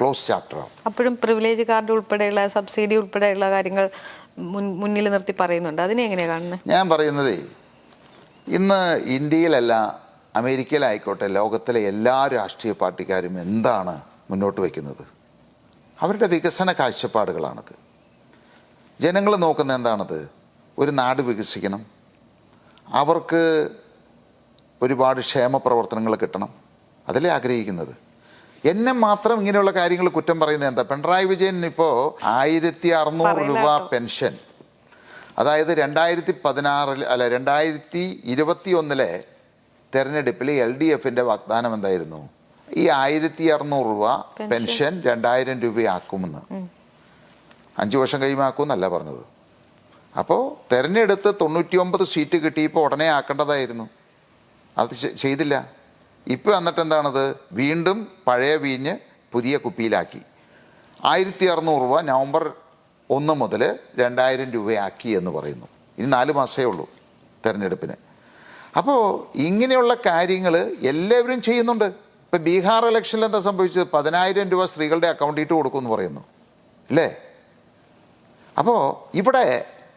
A: ക്ലോസ് ചാപ്റ്റർ ആവും.
B: അപ്പോഴും പ്രിവിലേജ് കാർഡ് ഉൾപ്പെടെയുള്ള സബ്സിഡി ഉൾപ്പെടെയുള്ള കാര്യങ്ങൾ മുന്നിൽ നിർത്തി പറയുന്നുണ്ട്. അതിനെ എങ്ങനെയാണ് കാണുന്നത്
A: ഞാൻ പറയുന്നതേ ഇന്ന് ഇന്ത്യയിലല്ല അമേരിക്കയിലായിക്കോട്ടെ ലോകത്തിലെ എല്ലാ രാഷ്ട്രീയ പാർട്ടിക്കാരും എന്താണ് മുന്നോട്ട് വയ്ക്കുന്നത്? അവരുടെ വികസന കാഴ്ചപ്പാടുകളാണത്. ജനങ്ങൾ നോക്കുന്ന എന്താണത്? ഒരു നാട് വികസിക്കണം. അവർക്ക് ഒരുപാട് ക്ഷേമ പ്രവർത്തനങ്ങൾ കിട്ടണം. അതിലേ ആഗ്രഹിക്കുന്നത്. എന്നെ മാത്രം ഇങ്ങനെയുള്ള കാര്യങ്ങൾ കുറ്റം പറയുന്നത് എന്താ? പിണറായി വിജയൻ ഇപ്പോൾ ആയിരത്തി അറുന്നൂറ് രൂപ പെൻഷൻ. അതായത് രണ്ടായിരത്തി പതിനാറിൽ അല്ല രണ്ടായിരത്തി ഇരുപത്തി ഒന്നിലെ തെരഞ്ഞെടുപ്പിൽ എൽ ഡി എഫിന്റെ വാഗ്ദാനം എന്തായിരുന്നു? ഈ ആയിരത്തി അറുന്നൂറ് രൂപ പെൻഷൻ. രണ്ടായിരം രൂപയാക്കുമെന്ന്. അഞ്ച് വർഷം കഴിയുമാക്കുമെന്നല്ല പറഞ്ഞത്. അപ്പോൾ തെരഞ്ഞെടുത്ത് തൊണ്ണൂറ്റി ഒമ്പത് സീറ്റ് കിട്ടിയപ്പോൾ ഉടനെ ആക്കേണ്ടതായിരുന്നു. അത് ചെയ്തില്ല. ഇപ്പോൾ എന്നിട്ട് എന്താണത് വീണ്ടും പഴയ വീഞ്ഞ് പുതിയ കുപ്പിയിലാക്കി. ആയിരത്തി അറുന്നൂറ് രൂപ നവംബർ ഒന്ന് മുതൽ രണ്ടായിരം രൂപയാക്കി എന്ന് പറയുന്നു. ഇനി നാല് മാസമേ ഉള്ളൂ തെരഞ്ഞെടുപ്പിന്. അപ്പോൾ ഇങ്ങനെയുള്ള കാര്യങ്ങൾ എല്ലാവരും ചെയ്യുന്നുണ്ട്. ഇപ്പം ബീഹാർ ഇലക്ഷനിൽ എന്താ സംഭവിച്ചത്? പതിനായിരം രൂപ സ്ത്രീകളുടെ അക്കൗണ്ടിട്ട് കൊടുക്കുമെന്ന് പറയുന്നു. അല്ലേ അപ്പോൾ ഇവിടെ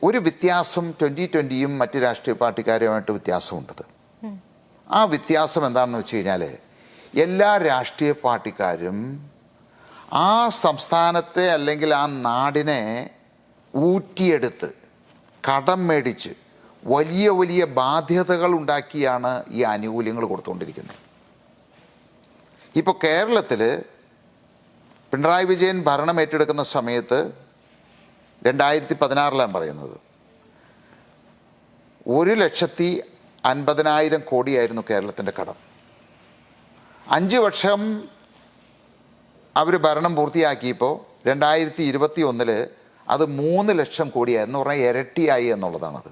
A: ഒരു വ്യത്യാസം ട്വന്റി ട്വന്റിയും മറ്റ് രാഷ്ട്രീയ പാർട്ടിക്കാരുമായിട്ട് വ്യത്യാസമുണ്ടത് ആ വ്യത്യാസം എന്താണെന്ന് വെച്ച് കഴിഞ്ഞാൽ എല്ലാ രാഷ്ട്രീയ പാർട്ടിക്കാരും ആ സംസ്ഥാനത്തെ അല്ലെങ്കിൽ ആ നാടിനെ ഊറ്റിയെടുത്ത് കടം മേടിച്ച് വലിയ വലിയ ബാധ്യതകൾ ഉണ്ടാക്കിയാണ് ഈ ആനുകൂല്യങ്ങൾ കൊടുത്തുകൊണ്ടിരിക്കുന്നത്. ഇപ്പോൾ കേരളത്തിൽ പിണറായി വിജയൻ ഭരണം ഏറ്റെടുക്കുന്ന സമയത്ത് രണ്ടായിരത്തി പതിനാറിലാണ് പറയുന്നത്. ഒരു ലക്ഷത്തി അൻപതിനായിരം കോടിയായിരുന്നു കേരളത്തിന്റെ കടം. അഞ്ച് വർഷം അവർ ഭരണം പൂർത്തിയാക്കിയപ്പോൾ രണ്ടായിരത്തി ഇരുപത്തി ഒന്നിൽ അത് മൂന്ന് ലക്ഷം കോടിയായിരുന്നു പറഞ്ഞാൽ ഇരട്ടിയായി എന്നുള്ളതാണത്.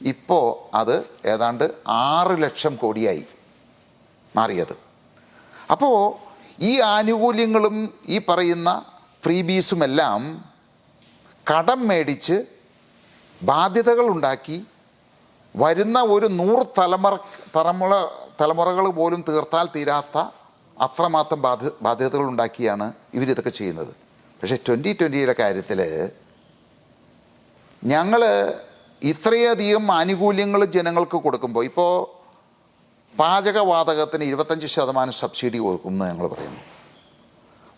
A: ഇപ്പോൾ അത് ഏതാണ്ട് ആറ് ലക്ഷം കോടിയായി മാറിയത്. അപ്പോൾ ഈ ആനുകൂല്യങ്ങളും ഈ പറയുന്ന ഫ്രീ ബീസുമെല്ലാം കടം മേടിച്ച് ബാധ്യതകൾ ഉണ്ടാക്കി വരുന്ന ഒരു നൂറ് തലമുറ തലമുറ തലമുറകൾ പോലും തീർത്താൽ തീരാത്ത അത്രമാത്രം ബാധ്യ ബാധ്യതകൾ ഉണ്ടാക്കിയാണ് ഇവരിതൊക്കെ ചെയ്യുന്നത്. പക്ഷേ ട്വന്റി ട്വന്റിയുടെ കാര്യത്തിൽ ഞങ്ങൾ ഇത്രയധികം ആനുകൂല്യങ്ങൾ ജനങ്ങൾക്ക് കൊടുക്കുമ്പോൾ ഇപ്പോൾ പാചകവാതകത്തിന് ഇരുപത്തഞ്ച് ശതമാനം സബ്സിഡി കൊടുക്കുമെന്ന് ഞങ്ങൾ പറയുന്നു.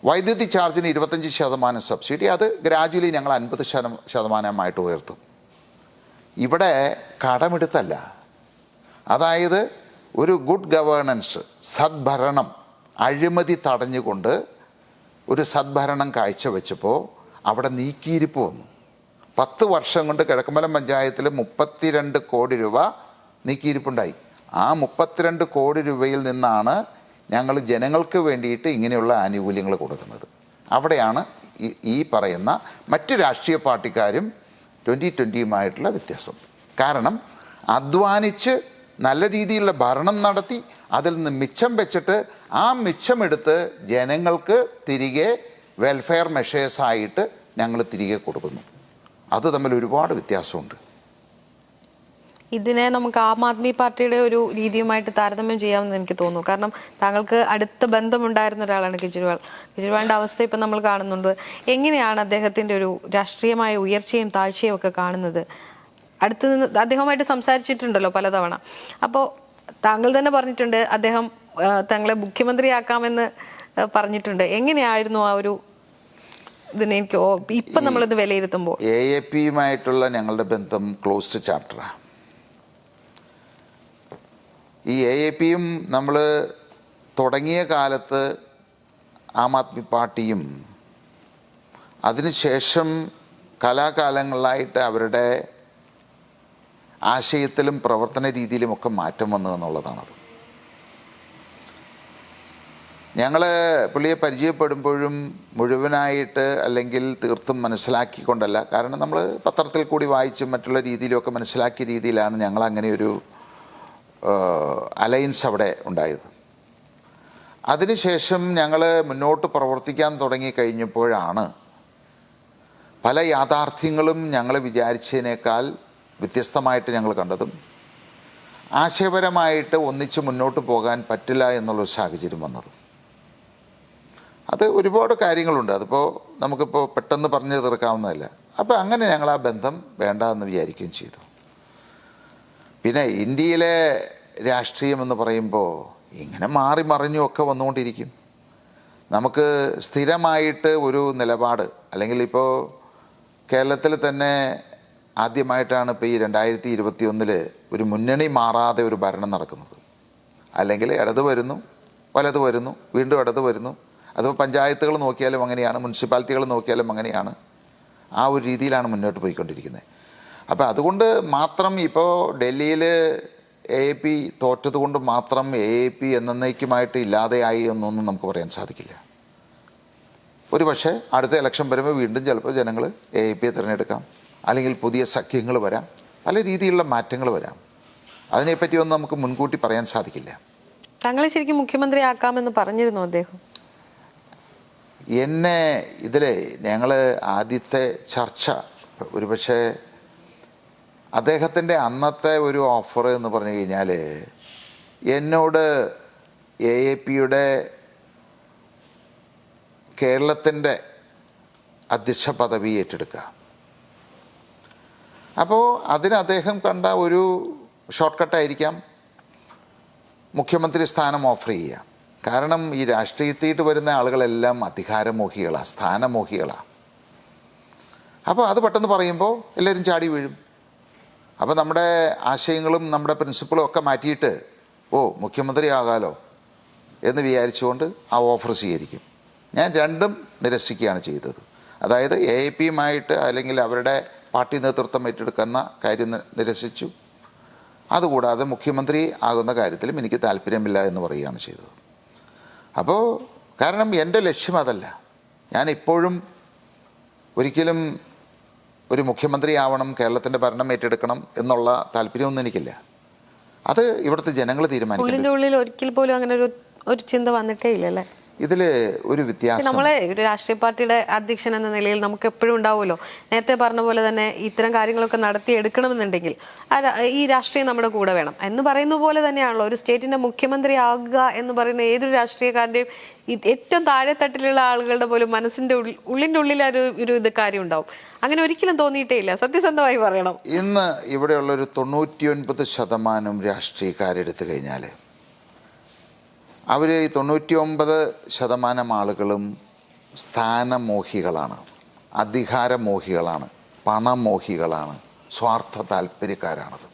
A: വൈദ്യുതി ചാർജിന് ഇരുപത്തഞ്ച് ശതമാനം സബ്സിഡി അത് ഗ്രാജുവലി ഞങ്ങൾ അൻപത് ശതം- ശതമാനമായിട്ട് ഉയർത്തും. ഇവിടെ കടമെടുത്തല്ല. അതായത് ഒരു ഗുഡ് ഗവേണൻസ് സദ്ഭരണം അഴിമതി തടഞ്ഞുകൊണ്ട് ഒരു സദ്ഭരണം കാഴ്ചവെച്ചപ്പോൾ അവിടെ നീക്കിയിരിപ്പ് വന്നു. പത്ത് വർഷം കൊണ്ട് കിഴക്കമ്പലം പഞ്ചായത്തിൽ മുപ്പത്തിരണ്ട് കോടി രൂപ നീക്കിയിരിപ്പുണ്ടായി. ആ മുപ്പത്തിരണ്ട് കോടി രൂപയിൽ നിന്നാണ് ഞങ്ങൾ ജനങ്ങൾക്ക് വേണ്ടിയിട്ട് ഇങ്ങനെയുള്ള ആനുകൂല്യങ്ങൾ കൊടുക്കുന്നത്. അവിടെയാണ് ഈ പറയുന്ന മറ്റ് രാഷ്ട്രീയ പാർട്ടിക്കാരും ട്വന്റി ട്വന്റിയുമായിട്ടുള്ള വ്യത്യാസം. കാരണം അധ്വാനിച്ച് നല്ല രീതിയിലുള്ള ഭരണം നടത്തി അതിൽ നിന്ന് മിച്ചം വെച്ചിട്ട് ആ മിച്ചമെടുത്ത് ജനങ്ങൾക്ക് തിരികെ വെൽഫെയർ മെഷേഴ്സായിട്ട് ഞങ്ങൾ തിരികെ കൊടുക്കുന്നു. അത് തമ്മിൽ ഒരുപാട് വ്യത്യാസമുണ്ട്.
B: ഇതിനെ നമുക്ക് ആം ആദ്മി പാർട്ടിയുടെ ഒരു രീതിയുമായിട്ട് താരതമ്യം ചെയ്യാമെന്ന് എനിക്ക് തോന്നുന്നു. കാരണം താങ്കൾക്ക് അടുത്ത ബന്ധമുണ്ടായിരുന്ന ഒരാളാണ് കെജ്രിവാൾ. കെജ്രിവാളിന്റെ അവസ്ഥ ഇപ്പം നമ്മൾ കാണുന്നുണ്ട്. എങ്ങനെയാണ് അദ്ദേഹത്തിന്റെ ഒരു രാഷ്ട്രീയമായ ഉയർച്ചയും താഴ്ചയും ഒക്കെ കാണുന്നത്? അടുത്ത് നിന്ന് അദ്ദേഹവുമായിട്ട് സംസാരിച്ചിട്ടുണ്ടല്ലോ പലതവണ. അപ്പോൾ താങ്കൾ തന്നെ പറഞ്ഞിട്ടുണ്ട് അദ്ദേഹം തങ്ങളെ മുഖ്യമന്ത്രിയാക്കാമെന്ന് പറഞ്ഞിട്ടുണ്ട്. എങ്ങനെയായിരുന്നു ആ ഒരു ഇതിനെ എനിക്ക് ഇപ്പം നമ്മളിത് വിലയിരുത്തുമ്പോൾ?
A: എ എ പിയുമായിട്ടുള്ള ഞങ്ങളുടെ ബന്ധം ക്ലോസ്ഡ് ചാപ്റ്ററാണ് ഈ എ എ പിയും നമ്മൾ തുടങ്ങിയ കാലത്ത് ആം ആദ്മി പാർട്ടിയും അതിനുശേഷം കലാകാലങ്ങളിലായിട്ട് അവരുടെ ആശയത്തിലും പ്രവർത്തന രീതിയിലും ഒക്കെ മാറ്റം വന്നു എന്നുള്ളതാണത്. ഞങ്ങൾ പുള്ളിയെ പരിചയപ്പെടുമ്പോഴും മുഴുവനായിട്ട് അല്ലെങ്കിൽ തീർത്തും മനസ്സിലാക്കിക്കൊണ്ടല്ല. കാരണം നമ്മൾ പത്രത്തിൽ കൂടി വായിച്ചും മറ്റുള്ള രീതിയിലുമൊക്കെ മനസ്സിലാക്കിയ രീതിയിലാണ് ഞങ്ങൾ അങ്ങനെ ഒരു അലയൻസ് അവിടെ ഉണ്ടായത്. അതിനുശേഷം ഞങ്ങൾ മുന്നോട്ട് പ്രവർത്തിക്കാൻ തുടങ്ങിക്കഴിഞ്ഞപ്പോഴാണ് പല യാഥാർത്ഥ്യങ്ങളും ഞങ്ങൾ വിചാരിച്ചതിനേക്കാൾ വ്യത്യസ്തമായിട്ട് ഞങ്ങൾ കണ്ടതും ആശയപരമായിട്ട് ഒന്നിച്ച് മുന്നോട്ട് പോകാൻ പറ്റില്ല എന്നുള്ളൊരു സാഹചര്യം വന്നതും. അത് ഒരുപാട് കാര്യങ്ങളുണ്ട്. അതിപ്പോൾ നമുക്കിപ്പോൾ പെട്ടെന്ന് പറഞ്ഞു തീർക്കാവുന്നതല്ല. അപ്പോൾ അങ്ങനെ ഞങ്ങൾ ആ ബന്ധം വേണ്ട എന്ന് വിചാരിക്കുകയും ചെയ്തു. പിന്നെ ഇന്ത്യയിലെ രാഷ്ട്രീയം എന്ന് പറയുമ്പോൾ ഇങ്ങനെ മാറി മറിഞ്ഞും ഒക്കെ വന്നുകൊണ്ടിരിക്കും. നമുക്ക് സ്ഥിരമായിട്ട് ഒരു നിലപാട് അല്ലെങ്കിൽ ഇപ്പോൾ കേരളത്തിൽ തന്നെ ആദ്യമായിട്ടാണ് ഇപ്പോൾ ഈ രണ്ടായിരത്തി ഇരുപത്തി ഒന്നിൽ ഒരു മുന്നണി മാറാതെ ഒരു ഭരണം നടക്കുന്നത്. അല്ലെങ്കിൽ ഇടത് വരുന്നു വലത് വരുന്നു വീണ്ടും ഇടത് വരുന്നു. അത് പഞ്ചായത്തുകൾ നോക്കിയാലും അങ്ങനെയാണ് മുനിസിപ്പാലിറ്റികൾ നോക്കിയാലും അങ്ങനെയാണ്. ആ ഒരു രീതിയിലാണ് മുന്നോട്ട് പോയിക്കൊണ്ടിരിക്കുന്നത്. അപ്പോൾ അതുകൊണ്ട് മാത്രം ഇപ്പോൾ ഡൽഹിയിൽ എ എ പി തോറ്റത് കൊണ്ട് മാത്രം എ എ പി എന്നേക്കുമായിട്ട് ഇല്ലാതെയായി എന്നൊന്നും നമുക്ക് പറയാൻ സാധിക്കില്ല. ഒരു പക്ഷേ അടുത്ത ഇലക്ഷൻ വരുമ്പോൾ വീണ്ടും ചിലപ്പോൾ ജനങ്ങൾ എ എ പിയെ തിരഞ്ഞെടുക്കാം. അല്ലെങ്കിൽ പുതിയ സഖ്യങ്ങൾ വരാം. പല രീതിയിലുള്ള മാറ്റങ്ങൾ വരാം. അതിനെപ്പറ്റിയൊന്നും നമുക്ക് മുൻകൂട്ടി പറയാൻ സാധിക്കില്ല.
B: താങ്കളെ ശരിക്കും മുഖ്യമന്ത്രി ആക്കാമെന്ന് പറഞ്ഞിരുന്നു അദ്ദേഹം?
A: എന്നെ ഇതിലെ ഞങ്ങൾ ആദ്യത്തെ ചർച്ച ഒരുപക്ഷെ അദ്ദേഹത്തിന്റെ അന്നത്തെ ഒരു ഓഫർ എന്ന് പറഞ്ഞു കഴിഞ്ഞാൽ എന്നോട് എ എ പിയുടെ കേരളത്തിന്റെ അധ്യക്ഷ പദവി ഏറ്റെടുക്കുക. അപ്പോൾ അതിന് അദ്ദേഹം കണ്ട ഒരു ഷോർട്ട് കട്ടായിരിക്കാം മുഖ്യമന്ത്രി സ്ഥാനം ഓഫർ ചെയ്യുക. കാരണം ഈ രാഷ്ട്രീയത്തിയിട്ട് വരുന്ന ആളുകളെല്ലാം അധികാരമോഹികളാണ് സ്ഥാനമോഹികളാണ് അപ്പോൾ അത് പെട്ടെന്ന് പറയുമ്പോൾ എല്ലാവരും ചാടി വീഴും. അപ്പോൾ നമ്മുടെ ആശയങ്ങളും നമ്മുടെ പ്രിൻസിപ്പിളും ഒക്കെ മാറ്റിയിട്ട് ഓ മുഖ്യമന്ത്രി ആകാലോ എന്ന് വിചാരിച്ചുകൊണ്ട് ആ ഓഫർ സ്വീകരിക്കും. ഞാൻ രണ്ടും നിരസിക്കുകയാണ് ചെയ്തത്. അതായത് എ ഐ പിയുമായിട്ട് അല്ലെങ്കിൽ അവരുടെ പാർട്ടി നേതൃത്വം ഏറ്റെടുക്കുന്ന കാര്യം നിരസിച്ചു. അതുകൂടാതെ മുഖ്യമന്ത്രി ആകുന്ന കാര്യത്തിലും എനിക്ക് താല്പര്യമില്ല എന്ന് പറയുകയാണ് ചെയ്തത്. അപ്പോൾ കാരണം എന്റെ ലക്ഷ്യം അതല്ല. ഞാൻ ഇപ്പോഴും ഒരിക്കലും ഒരു മുഖ്യമന്ത്രി ആവണം കേരളത്തിന്റെ ഭരണം ഏറ്റെടുക്കണം എന്നുള്ള താല്പര്യമൊന്നും എനിക്കില്ല. അത് ഇവിടുത്തെ ജനങ്ങൾ തീരുമാനിക്കും
B: ഉള്ളിൽ ഒരിക്കൽ പോലും അങ്ങനെ ഒരു ഒരു ചിന്ത വന്നിട്ടേ ഇല്ല അല്ലേ?
A: ഇതിൽ ഒരു വ്യത്യാസം.
B: നമ്മളെ ഒരു രാഷ്ട്രീയ പാർട്ടിയുടെ അധ്യക്ഷൻ എന്ന നിലയിൽ നമുക്ക് എപ്പോഴും ഉണ്ടാവുമല്ലോ. നേരത്തെ പറഞ്ഞ പോലെ തന്നെ ഇത്തരം കാര്യങ്ങളൊക്കെ നടത്തി എടുക്കണമെന്നുണ്ടെങ്കിൽ ആ ഈ രാഷ്ട്രീയം നമ്മുടെ കൂടെ വേണം. എന്ന് പറയുന്ന പോലെ തന്നെയാണല്ലോ ഒരു സ്റ്റേറ്റിന്റെ മുഖ്യമന്ത്രി ആകുക എന്ന് പറയുന്ന ഏതൊരു രാഷ്ട്രീയക്കാരന്റെയും ഏറ്റവും താഴെത്തട്ടിലുള്ള ആളുകളുടെ പോലും മനസ്സിന്റെ ഉള്ളിന്റെ ഉള്ളിൽ ഒരു ഒരു ഇത് കാര്യം ഉണ്ടാവും അങ്ങനെ ഒരിക്കലും തോന്നിയിട്ടേ ഇല്ല സത്യസന്ധമായി പറയണം.
A: ഇന്ന് ഇവിടെയുള്ള ഒരു തൊണ്ണൂറ്റിയൊൻപത് ശതമാനം രാഷ്ട്രീയക്കാരെടുത്തു കഴിഞ്ഞാൽ അവർ തൊണ്ണൂറ്റി ഒമ്പത് ശതമാനം ആളുകളും സ്ഥാനമോഹികളാണ് അധികാരമോഹികളാണ് പണമോഹികളാണ് സ്വാർത്ഥ താല്പര്യക്കാരാണത്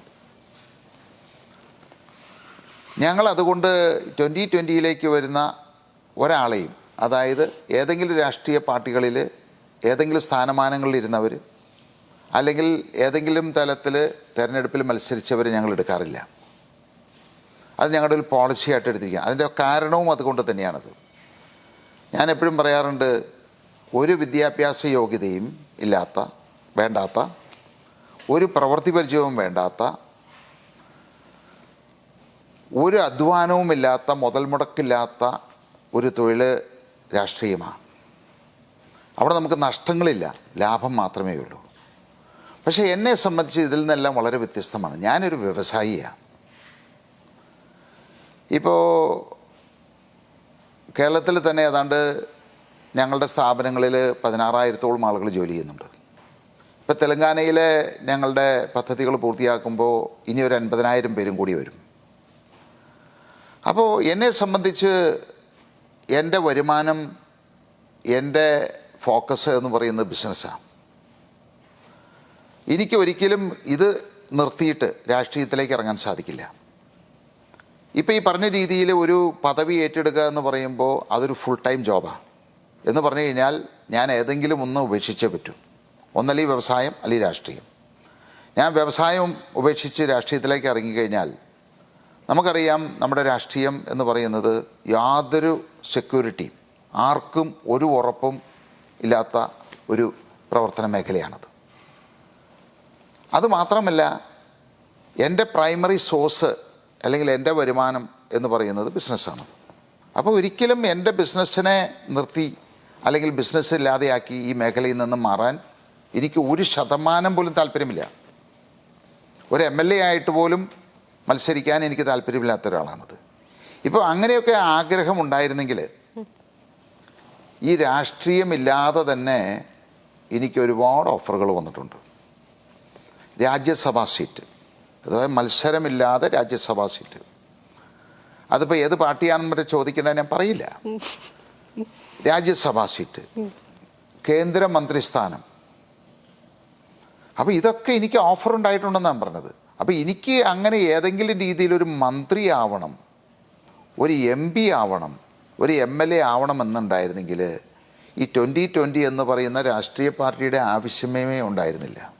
A: ഞങ്ങൾ അതുകൊണ്ട് ട്വന്റി ട്വന്റിയിലേക്ക് വരുന്ന ഒരാളെയും അതായത് ഏതെങ്കിലും രാഷ്ട്രീയ പാർട്ടികളിൽ ഏതെങ്കിലും സ്ഥാനമാനങ്ങളിൽ ഇരുന്നവർ അല്ലെങ്കിൽ ഏതെങ്കിലും തലത്തിൽ തിരഞ്ഞെടുപ്പിൽ മത്സരിച്ചവർ ഞങ്ങൾ എടുക്കാറില്ല. അത് ഞങ്ങളുടെ ഒരു പോളിസി ആയിട്ട് എടുത്തിരിക്കുക അതിന്റെ കാരണവും അതുകൊണ്ട് തന്നെയാണത്. ഞാൻ എപ്പോഴും പറയാറുണ്ട് ഒരു വിദ്യാഭ്യാസ യോഗ്യതയും ഇല്ലാത്ത വേണ്ടാത്ത ഒരു പ്രവൃത്തി പരിചയവും വേണ്ടാത്ത ഒരു അധ്വാനവുമില്ലാത്ത മുതൽ മുടക്കില്ലാത്ത ഒരു തൊഴിൽ രാഷ്ട്രീയമാണ്. അവിടെ നമുക്ക് നഷ്ടങ്ങളില്ല ലാഭം മാത്രമേ ഉള്ളൂ. പക്ഷേ എന്നെ സംബന്ധിച്ച് ഇതിൽ നിന്നെല്ലാം വളരെ വ്യത്യസ്തമാണ്. ഞാനൊരു വ്യവസായിയാണ്. ഇപ്പോൾ കേരളത്തിൽ തന്നെ ഏതാണ്ട് ഞങ്ങളുടെ സ്ഥാപനങ്ങളിൽ പതിനാറായിരത്തോളം ആളുകൾ ജോലി ചെയ്യുന്നുണ്ട്. ഇപ്പോൾ തെലങ്കാനയിലെ ഞങ്ങളുടെ പദ്ധതികൾ പൂർത്തിയാക്കുമ്പോൾ ഇനി ഒരു അൻപതിനായിരം പേരും കൂടി വരും. അപ്പോൾ എന്നെ സംബന്ധിച്ച് എന്റെ വരുമാനം എന്റെ ഫോക്കസ് എന്ന് പറയുന്നത് ബിസിനസ്സാണ് എനിക്ക് ഒരിക്കലും ഇത് നിർത്തിയിട്ട് രാഷ്ട്രീയത്തിലേക്ക് ഇറങ്ങാൻ സാധിക്കില്ല. ഇപ്പോൾ ഈ പറഞ്ഞ രീതിയിൽ ഒരു പദവി ഏറ്റെടുക്കുക എന്ന് പറയുമ്പോൾ അതൊരു ഫുൾ ടൈം ജോബാണ് എന്ന് പറഞ്ഞു കഴിഞ്ഞാൽ ഞാൻ ഏതെങ്കിലും ഒന്ന് ഉപേക്ഷിച്ചേ പറ്റൂ. ഒന്നല്ലെങ്കിൽ വ്യവസായം അല്ലെങ്കിൽ രാഷ്ട്രീയം. ഞാൻ വ്യവസായം ഉപേക്ഷിച്ച് രാഷ്ട്രീയത്തിലേക്ക് ഇറങ്ങിക്കഴിഞ്ഞാൽ നമുക്കറിയാം നമ്മുടെ രാഷ്ട്രീയം എന്ന് പറയുന്നത് യാതൊരു സെക്യൂരിറ്റിയും ആർക്കും ഒരു ഉറപ്പും ഇല്ലാത്ത ഒരു പ്രവർത്തന മേഖലയാണത്. അതുമാത്രമല്ല എന്റെ പ്രൈമറി സോഴ്സ് അല്ലെങ്കിൽ എന്റെ വരുമാനം എന്ന് പറയുന്നത് ബിസിനസ്സാണ്. അപ്പോൾ ഒരിക്കലും എന്റെ ബിസിനസ്സിനെ നിർത്തി അല്ലെങ്കിൽ ബിസിനസ് ഇല്ലാതെയാക്കി ഈ മേഖലയിൽ നിന്ന് മാറാൻ എനിക്ക് ഒരു ശതമാനം പോലും താല്പര്യമില്ല. ഒരു എം എൽ എ ആയിട്ട് പോലും മത്സരിക്കാൻ എനിക്ക് താല്പര്യമില്ലാത്ത ഒരാളാണത്. ഇപ്പോൾ അങ്ങനെയൊക്കെ ആഗ്രഹം ഉണ്ടായിരുന്നെങ്കിൽ ഈ രാഷ്ട്രീയമില്ലാതെ തന്നെ എനിക്ക് ഒരുപാട് ഓഫറുകൾ വന്നിട്ടുണ്ട്. രാജ്യസഭാ സീറ്റ്. അതായത് മത്സരമില്ലാതെ രാജ്യസഭാ സീറ്റ്. അതിപ്പോൾ ഏത് പാർട്ടിയാണെന്ന് വരെ ചോദിക്കേണ്ടത് ഞാൻ പറയില്ല. രാജ്യസഭാ സീറ്റ്. കേന്ദ്രമന്ത്രി സ്ഥാനം. അപ്പോൾ ഇതൊക്കെ എനിക്ക് ഓഫർ ഉണ്ടായിട്ടുണ്ടെന്നാണ് പറഞ്ഞത്. അപ്പോൾ എനിക്ക് അങ്ങനെ ഏതെങ്കിലും രീതിയിൽ ഒരു മന്ത്രി ആവണം ഒരു എം പി ആവണം ഒരു എം എൽ എ ആവണം എന്നുണ്ടായിരുന്നെങ്കിൽ ഈ ട്വന്റി ട്വന്റി എന്ന് പറയുന്ന രാഷ്ട്രീയ പാർട്ടിയുടെ ആവശ്യമേ ഉണ്ടായിരുന്നില്ല.